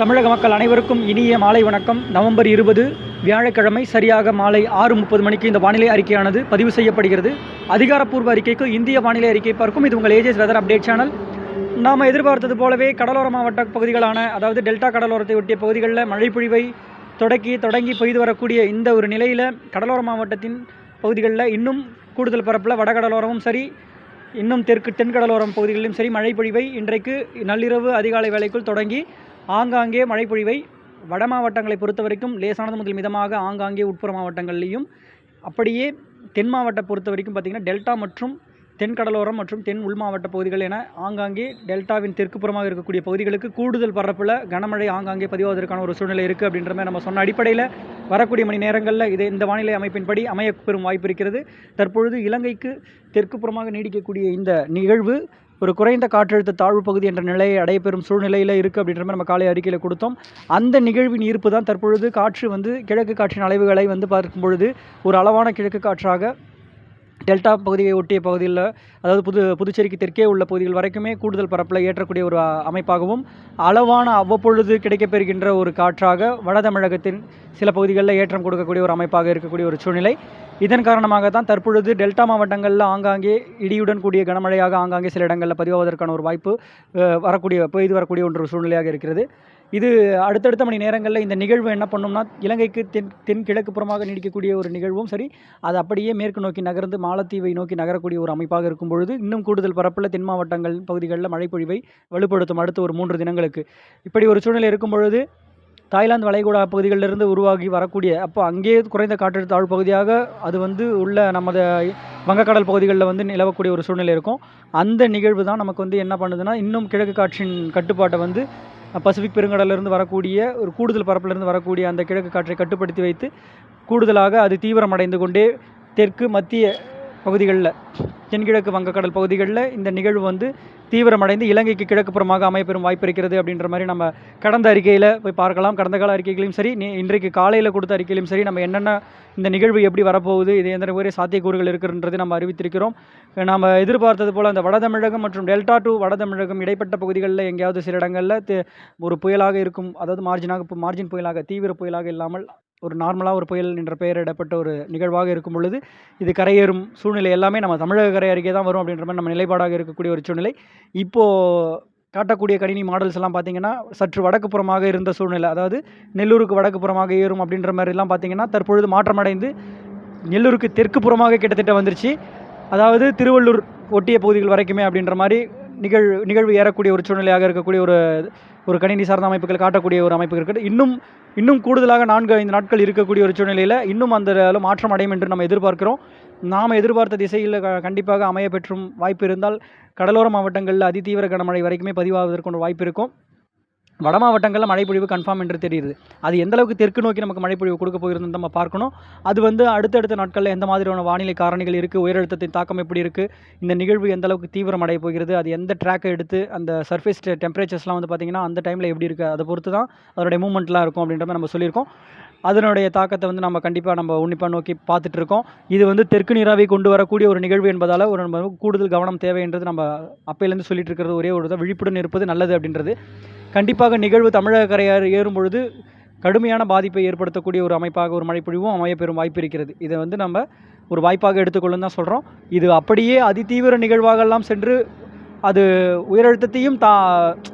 தமிழக மக்கள் அனைவருக்கும் இனிய மாலை வணக்கம். நவம்பர் இருபது வியாழக்கிழமை சரியாக மாலை ஆறு முப்பது மணிக்கு இந்த வானிலை அறிக்கையானது பதிவு செய்யப்படுகிறது. அதிகாரப்பூர்வ அறிக்கைக்கு இந்திய வானிலை அறிக்கை பார்க்கும். இது உங்கள் ஏஜஸ் வெதர் அப்டேட் சேனல் நாம் எதிர்பார்த்தது போலவே கடலோர மாவட்ட பகுதிகளான அதாவது டெல்டா கடலோரத்தை ஒட்டிய பகுதிகளில் மழை பொழிவை தொடக்கி தொடங்கி பெய்து வரக்கூடிய இந்த ஒரு நிலையில் கடலோர மாவட்டத்தின் பகுதிகளில் இன்னும் கூடுதல் பரப்பில் வடகடலோரமும் சரி இன்னும் தெற்கு தென்கடலோரம் பகுதிகளிலும் சரி மழை பொழிவை இன்றைக்கு நள்ளிரவு அதிகாலை வேலைக்குள் தொடங்கி ஆங்காங்கே மழை பொழிவை வட மாவட்டங்களை பொறுத்த வரைக்கும் லேசானது முதல் மிதமாக ஆங்காங்கே உட்புற மாவட்டங்கள்லேயும் அப்படியே தென் மாவட்ட பொறுத்த வரைக்கும் பார்த்திங்கன்னா டெல்டா மற்றும் தென் கடலோரம் மற்றும் தென் உள் மாவட்ட பகுதிகள் என ஆங்காங்கே டெல்டாவின் தெற்கு புறமாக இருக்கக்கூடிய பகுதிகளுக்கு கூடுதல் பரப்பில் கனமழை ஆங்காங்கே பதிவாவதற்கான ஒரு சூழ்நிலை இருக்குது அப்படின்ற மாதிரி நம்ம சொன்ன அடிப்படையில் வரக்கூடிய மணி நேரங்களில் இது இந்த வானிலை அமைப்பின்படி அமைய பெறும் வாய்ப்பு இருக்கிறது. தற்பொழுது இலங்கைக்கு தெற்கு புறமாக நீடிக்கக்கூடிய இந்த நிகழ்வு ஒரு குறைந்த காற்றழுத்த தாழ்வு பகுதி என்ற நிலையை அடையப்பெறும் சூழ்நிலையில் இருக்குது அப்படின்ற மாதிரி நம்ம காலை அறிக்கையில் கொடுத்தோம். அந்த நிகழ்வின் ஈர்ப்பு தான் தற்பொழுது காற்று வந்து கிழக்கு காற்றின் அளவுகளை வந்து பார்க்கும் பொழுது ஒரு அளவான கிழக்கு காற்றாக டெல்டா பகுதியை ஒட்டிய பகுதியில் அதாவது புது புதுச்சேரிக்கு தெற்கே உள்ள பகுதிகள் வரைக்குமே கூடுதல் பரப்பில் ஏற்றக்கூடிய ஒரு அமைப்பாகவும் அளவான அவ்வப்பொழுது கிடைக்கப்பெறுகின்ற ஒரு காற்றாக வட தமிழகத்தின் சில பகுதிகளில் ஏற்றம் கொடுக்கக்கூடிய ஒரு அமைப்பாக இருக்கக்கூடிய ஒரு சூழ்நிலை. இதன் காரணமாக தான் தற்பொழுது டெல்டா மாவட்டங்களில் ஆங்காங்கே இடியுடன் கூடிய கனமழையாக ஆங்காங்கே சில இடங்களில் பதிவாவதற்கான ஒரு வாய்ப்பு வரக்கூடிய பெய்து வரக்கூடிய ஒன்று சூழ்நிலையாக இருக்கிறது. இது அடுத்தடுத்த மணி நேரங்களில் இந்த நிகழ்வு என்ன பண்ணும்னா இலங்கைக்கு தென் தென் கிழக்கு புறமாக நீடிக்கக்கூடிய ஒரு நிகழ்வும் சரி அது அப்படியே மேற்கு நோக்கி நகர்ந்து மாலத்தீவை நோக்கி நகரக்கூடிய ஒரு அமைப்பாக இருக்கும் பொழுது இன்னும் கூடுதல் பரப்பில் தென் மாவட்டங்கள் பகுதிகளில் மழைப்பொழிவை வலுப்படுத்தும் அடுத்த ஒரு மூன்று தினங்களுக்கு. இப்படி ஒரு சூழ்நிலை இருக்கும் பொழுது தாய்லாந்து வளைகுடா பகுதிகளிலிருந்து உருவாகி வரக்கூடிய அப்போ அங்கே குறைந்த காற்றழுத்த தாழ்வு பகுதியாக அது வந்து உள்ள நமது வங்கக்கடல் பகுதிகளில் வந்து நிலவக்கூடிய ஒரு சூழ்நிலை இருக்கும். அந்த நிகழ்வு தான் நமக்கு வந்து என்ன பண்ணுதுன்னா இன்னும் கிழக்கு காற்றின் கட்டுப்பாட்டை வந்து பசிபிக் பெருங்கடலிருந்து வரக்கூடிய ஒரு கூடுதல் பரப்பிலிருந்து வரக்கூடிய அந்த கிழக்கு காற்றை கட்டுப்படுத்தி வைத்து கூடுதலாக அது தீவிரமடைந்து கொண்டே தெற்கு மத்திய பகுதிகளில் தென்கிழக்கு வங்கக்கடல் பகுதிகளில் இந்த நிகழ்வு வந்து தீவிரமடைந்து இலங்கைக்கு கிழக்கு புறமாக அமையப்பெறும் வாய்ப்பு இருக்கிறது அப்படின்ற மாதிரி நம்ம கடந்த அறிக்கையில் போய் பார்க்கலாம். கடந்த கால அறிக்கைகளையும் சரி நீ இன்றைக்கு காலையில் கொடுத்த அறிக்கையிலும் சரி நம்ம என்னென்ன இந்த நிகழ்வு எப்படி வரப்போகுது இது எந்த மாதிரி சாத்தியக்கூறுகள் இருக்குன்றது நம்ம அறிவித்திருக்கிறோம். நாம் எதிர்பார்த்தது போல் அந்த வட தமிழகம் மற்றும் டெல்டா டு வட தமிழகம் இடைப்பட்ட பகுதிகளில் எங்கேயாவது சில இடங்களில் ஒரு புயலாக இருக்கும் அதாவது மார்ஜினாக இப்போ மார்ஜின் புயலாக தீவிர புயலாக இல்லாமல் ஒரு நார்மலாக ஒரு புயல் என்ற பெயரிடப்பட்ட ஒரு நிகழ்வாக இருக்கும் பொழுது இது கரையேறும் சூழ்நிலை எல்லாமே நம்ம தமிழக கரை அருகே தான் வரும் அப்படின்ற மாதிரி நம்ம நிலைப்பாடாக இருக்கக்கூடிய ஒரு சூழ்நிலை. இப்போது காட்டக்கூடிய கணினி மாடல்ஸ் எல்லாம் பார்த்தீங்கன்னா சற்று வடக்கு புறமாக இருந்த சூழ்நிலை. அதாவது நெல்லூருக்கு வடக்கு புறமாக ஏறும் அப்படின்ற மாதிரிலாம் பார்த்தீங்கன்னா தற்பொழுது மாற்றமடைந்து நெல்லூருக்கு தெற்கு புறமாக கிட்டத்தட்ட வந்துருச்சு. அதாவது திருவள்ளூர் ஒட்டிய பகுதிகள் வரைக்குமே அப்படின்ற மாதிரி நிகழ் நிகழ்வு ஏறக்கூடிய ஒரு சூழ்நிலையாக இருக்கக்கூடிய ஒரு ஒரு கணினி சார்ந்த அமைப்புகள் காட்டக்கூடிய ஒரு அமைப்பு இருக்குது. இன்னும் இன்னும் கூடுதலாக நான்கு ஐந்து நாட்கள் இருக்கக்கூடிய ஒரு சூழ்நிலையில் இன்னும் அந்த அளவு மாற்றம் அடையும் என்று நம்ம எதிர்பார்க்கிறோம். நாம் எதிர்பார்த்த திசையில் க- கண்டிப்பாக அமைய பெற்றும் வாய்ப்பு இருந்தால் கடலோர மாவட்டங்களில் அதிதீவிர கனமழை வரைக்குமே பதிவாவதற்கான வாய்ப்பு இருக்கும். வட மாவட்டங்களில் மழைப்பொழிவு கன்ஃபார்ம் என்று தெரியுது. அது எந்த அளவுக்கு தெற்கு நோக்கி நமக்கு மழைப்பொழிவு கொடுக்க போகிறதுன்னு நம்ம பார்க்கணும். அது வந்து அடுத்தடுத்த நாட்களில் எந்த மாதிரியான வானிலை காரணிகள் இருக்குது உயரழுத்தத்தின் தாக்கம் எப்படி இருக்குது இந்த நிகழ்வு எந்த அளவுக்கு தீவிரம் அடைய போகிறது அது எந்த ட்ராக்கை எடுத்து அந்த சர்ஃபேஸ் டெம்பரேச்சர்ஸ்லாம் வந்து பார்த்திங்கன்னா அந்த டைமில் எப்படி இருக்குது அதை பொறுத்து தான் அதனுடைய மூவ்மெண்ட்லாம் இருக்கும் அப்படின்ற மாதிரி நம்ம சொல்லியிருக்கோம். அதனுடைய தாக்கத்தை வந்து நம்ம கண்டிப்பாக நம்ம உன்னிப்பாக நோக்கி பார்த்துட்டு இருக்கோம். இது வந்து தெற்கு நீராவி கொண்டு வரக்கூடிய ஒரு நிகழ்வு என்பதால் ஒரு நம்ம கூடுதல் கவனம் தேவைன்றது நம்ம அப்பையிலேருந்து சொல்லிட்டு இருக்கிறது ஒரே ஒரு தான் விழிப்புடன் இருப்பது நல்லது அப்படின்றது. கண்டிப்பாக நிகழ்வு தமிழக கரையார் ஏறும் பொழுது கடுமையான பாதிப்பை ஏற்படுத்தக்கூடிய ஒரு அமைப்பாக ஒரு மழைப்பொழிவும் அமையப்பெறும் வாய்ப்பு இருக்கிறது. இதை வந்து நம்ம ஒரு வாய்ப்பாக எடுத்துக்கொள்ளுன்னு தான் சொல்கிறோம் இது அப்படியே அதிதீவிர நிகழ்வாகலாம் சென்று அது உயரழுத்தத்தையும் தா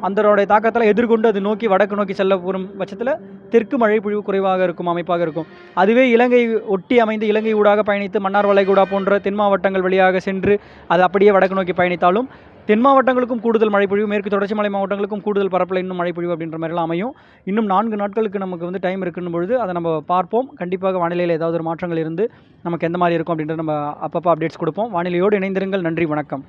அந்தனுடைய தாக்கத்தில் எதிர்கொண்டு அது நோக்கி வடக்கு நோக்கி செல்ல போகும் பட்சத்தில் தெற்கு மழை பொழிவு குறைவாக இருக்கும் அமைப்பாக இருக்கும். அதுவே இலங்கை ஒட்டி அமைந்து இலங்கை ஊடாக பயணித்து மன்னார் வளைகுடா போன்ற தென் மாவட்டங்கள் வழியாக சென்று அது அப்படியே வடக்கு நோக்கி பயணித்தாலும் தென் மாவட்டங்களுக்கும் கூடுதல் மழைப்பொழிவு மேற்கு தொடர்ச்சி மலை மாவட்டங்களுக்கும் கூடுதல் பரப்பில் இன்னும் மழைப்பொழிவு அப்படின்ற மாதிரிலாம் அமையும். இன்னும் நான்கு நாட்களுக்கு நமக்கு வந்து டைம் இருக்குன்னு பொழுது அதை நம்ம பார்ப்போம். கண்டிப்பாக வானிலையில் ஏதாவது ஒரு மாற்றங்கள் இருந்து நமக்கு எந்த மாதிரி இருக்கும் அப்படின்றத நம்ம அப்பப்போ அப்டேட்ஸ் கொடுப்போம். வானிலையோடு இணைந்திருங்கள். நன்றி வணக்கம்.